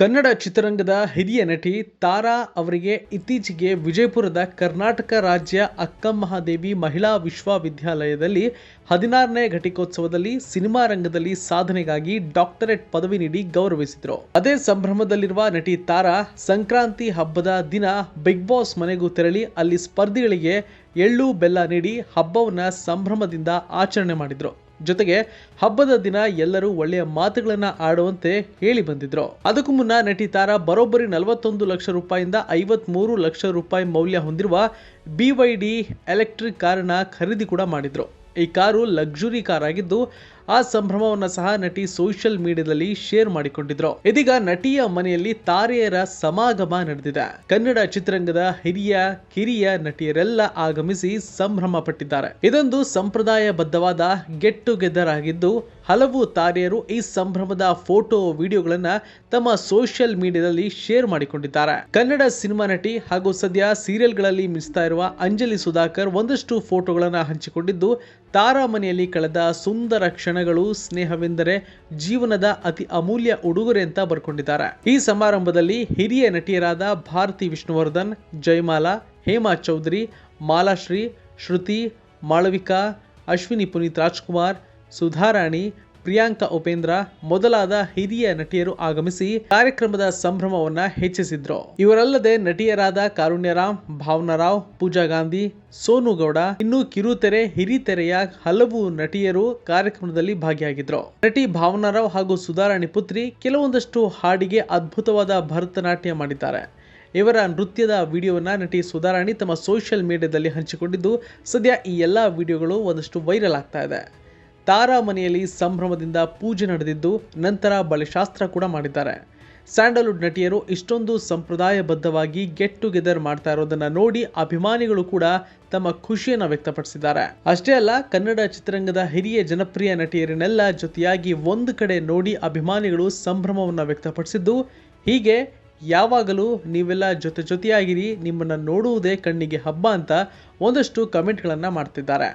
ಕನ್ನಡ ಚಿತ್ರರಂಗದ ಹಿರಿಯ ನಟಿ ತಾರಾ ಅವರಿಗೆ ಇತ್ತೀಚೆಗೆ ವಿಜಯಪುರದ ಕರ್ನಾಟಕ ರಾಜ್ಯ ಅಕ್ಕಮಹಾದೇವಿ ಮಹಿಳಾ ವಿಶ್ವವಿದ್ಯಾಲಯದಲ್ಲಿ ಹದಿನಾರನೇ ಘಟಿಕೋತ್ಸವದಲ್ಲಿ ಸಿನಿಮಾ ರಂಗದಲ್ಲಿ ಸಾಧನೆಗಾಗಿ ಡಾಕ್ಟರೇಟ್ ಪದವಿ ನೀಡಿ ಗೌರವಿಸಿದರು. ಅದೇ ಸಂಭ್ರಮದಲ್ಲಿರುವ ನಟಿ ತಾರಾ ಸಂಕ್ರಾಂತಿ ಹಬ್ಬದ ದಿನ ಬಿಗ್ ಬಾಸ್ ಮನೆಗೂ ತೆರಳಿ ಅಲ್ಲಿ ಸ್ಪರ್ಧಿಗಳಿಗೆ ಎಳ್ಳು ಬೆಲ್ಲ ನೀಡಿ ಹಬ್ಬವನ್ನು ಸಂಭ್ರಮದಿಂದ ಆಚರಣೆ ಮಾಡಿದ್ರು. ಜೊತೆಗೆ ಹಬ್ಬದ ದಿನ ಎಲ್ಲರೂ ಒಳ್ಳೆಯ ಮಾತುಗಳನ್ನ ಆಡುವಂತೆ ಹೇಳಿ ಬಂದಿದ್ರು. ಅದಕ್ಕೂ ಮುನ್ನ ನಟಿ ತಾರಾ ಬರೋಬ್ಬರಿ ನಲವತ್ತೊಂದು ಲಕ್ಷ ರೂಪಾಯಿಂದ ಐವತ್ಮೂರು ಲಕ್ಷ ರೂಪಾಯಿ ಮೌಲ್ಯ ಹೊಂದಿರುವ ಬಿ ವೈ ಡಿ ಎಲೆಕ್ಟ್ರಿಕ್ ಕಾರನ್ನ ಖರೀದಿ ಕೂಡ ಮಾಡಿದ್ರು. ಈ ಕಾರು ಲಕ್ಸುರಿ ಕಾರ್ ಆಗಿದ್ದು ಆ ಸಂಭ್ರಮವನ್ನು ಸಹ ನಟಿ ಸೋಷಿಯಲ್ ಮೀಡಿಯಾದಲ್ಲಿ ಶೇರ್ ಮಾಡಿಕೊಂಡಿದ್ರು. ಇದೀಗ ನಟಿಯ ಮನೆಯಲ್ಲಿ ತಾರೆಯರ ಸಮಾಗಮ ನಡೆದಿದೆ. ಕನ್ನಡ ಚಿತ್ರರಂಗದ ಹಿರಿಯ, ಕಿರಿಯ ನಟಿಯರೆಲ್ಲ ಆಗಮಿಸಿ ಸಂಭ್ರಮ ಪಟ್ಟಿದ್ದಾರೆ. ಇದೊಂದು ಸಂಪ್ರದಾಯಬದ್ಧವಾದ ಗೆಟ್ ಟುಗೆದರ್ ಆಗಿದ್ದು, ಹಲವು ತಾರೆಯರು ಈ ಸಂಭ್ರಮದ ಫೋಟೋ, ವಿಡಿಯೋಗಳನ್ನ ತಮ್ಮ ಸೋಷಿಯಲ್ ಮೀಡಿಯಾದಲ್ಲಿ ಶೇರ್ ಮಾಡಿಕೊಂಡಿದ್ದಾರೆ. ಕನ್ನಡ ಸಿನಿಮಾ ನಟಿ ಹಾಗೂ ಸದ್ಯ ಸೀರಿಯಲ್ಗಳಲ್ಲಿ ಮಿಸ್ತಾ ಇರುವ ಅಂಜಲಿ ಸುಧಾಕರ್ ಒಂದಷ್ಟು ಫೋಟೋಗಳನ್ನ ಹಂಚಿಕೊಂಡಿದ್ದು, ತಾರಾ ಮನೆಯಲ್ಲಿ ಕಳೆದ ಸುಂದರ ಕ್ಷಣಗಳು ಸ್ನೇಹವೆಂದರೆ ಜೀವನದ ಅತಿ ಅಮೂಲ್ಯ ಉಡುಗೊರೆ ಅಂತ ಬರ್ಕೊಂಡಿದ್ದಾರೆ. ಈ ಸಮಾರಂಭದಲ್ಲಿ ಹಿರಿಯ ನಟಿಯರಾದ ಭಾರತಿ ವಿಷ್ಣುವರ್ಧನ್, ಜಯಮಾಲಾ, ಹೇಮಾ ಚೌಧರಿ, ಮಾಲಾಶ್ರೀ, ಶ್ರುತಿ, ಮಾಳವಿಕಾ, ಅಶ್ವಿನಿ ಪುನೀತ್ ರಾಜ್ಕುಮಾರ್, ಸುಧಾರಾಣಿ ಪ್ರಿಯಾಂಕಾ ಉಪೇಂದ್ರ ಮೊದಲಾದ ಹಿರಿಯ ನಟಿಯರು ಆಗಮಿಸಿ ಕಾರ್ಯಕ್ರಮದ ಸಂಭ್ರಮವನ್ನ ಹೆಚ್ಚಿಸಿದ್ರು. ಇವರಲ್ಲದೆ ನಟಿಯರಾದ ಕಾರುಣ್ಯರಾಮ್, ಭಾವನಾರಾವ್, ಪೂಜಾ ಗಾಂಧಿ, ಸೋನು ಗೌಡ, ಇನ್ನು ಕಿರುತೆರೆ, ಹಿರಿತೆರೆಯ ಹಲವು ನಟಿಯರು ಕಾರ್ಯಕ್ರಮದಲ್ಲಿ ಭಾಗಿಯಾಗಿದ್ರು. ನಟಿ ಭಾವನಾರಾವ್ ಹಾಗೂ ಸುಧಾರಾಣಿ ಪುತ್ರಿ ಕೆಲವೊಂದಷ್ಟು ಹಾಡಿಗೆ ಅದ್ಭುತವಾದ ಭರತನಾಟ್ಯ ಮಾಡಿದ್ದಾರೆ. ಇವರ ನೃತ್ಯದ ವಿಡಿಯೋವನ್ನ ನಟಿ ಸುಧಾರಾಣಿ ತಮ್ಮ ಸೋಷಿಯಲ್ ಮೀಡಿಯಾದಲ್ಲಿ ಹಂಚಿಕೊಂಡಿದ್ದು, ಸದ್ಯ ಈ ಎಲ್ಲ ವಿಡಿಯೋಗಳು ಒಂದಷ್ಟು ವೈರಲ್ ಆಗ್ತಾ ಇದೆ. ತಾರಾ ಮನೆಯಲ್ಲಿ ಸಂಭ್ರಮದಿಂದ ಪೂಜೆ ನಡೆದಿದ್ದು ನಂತರ ಬಳೆಶಾಸ್ತ್ರ ಕೂಡ ಮಾಡಿದ್ದಾರೆ. ಸ್ಯಾಂಡಲ್ವುಡ್ ನಟಿಯರು ಇಷ್ಟೊಂದು ಸಂಪ್ರದಾಯಬದ್ಧವಾಗಿ ಗೆಟ್ ಟುಗೆದರ್ ಮಾಡ್ತಾ ಇರೋದನ್ನ ನೋಡಿ ಅಭಿಮಾನಿಗಳು ಕೂಡ ತಮ್ಮ ಖುಷಿಯನ್ನು ವ್ಯಕ್ತಪಡಿಸಿದ್ದಾರೆ. ಅಷ್ಟೇ ಅಲ್ಲ, ಕನ್ನಡ ಚಿತ್ರರಂಗದ ಹಿರಿಯ ಜನಪ್ರಿಯ ನಟಿಯರನ್ನೆಲ್ಲ ಜೊತೆಯಾಗಿ ಒಂದು ಕಡೆ ನೋಡಿ ಅಭಿಮಾನಿಗಳು ಸಂಭ್ರಮವನ್ನು ವ್ಯಕ್ತಪಡಿಸಿದ್ದು, ಹೀಗೆ ಯಾವಾಗಲೂ ನೀವೆಲ್ಲ ಜೊತೆ ಜೊತೆಯಾಗಿರಿ, ನಿಮ್ಮನ್ನು ನೋಡುವುದೇ ಕಣ್ಣಿಗೆ ಹಬ್ಬ ಅಂತ ಒಂದಷ್ಟು ಕಮೆಂಟ್ಗಳನ್ನು ಮಾಡ್ತಿದ್ದಾರೆ.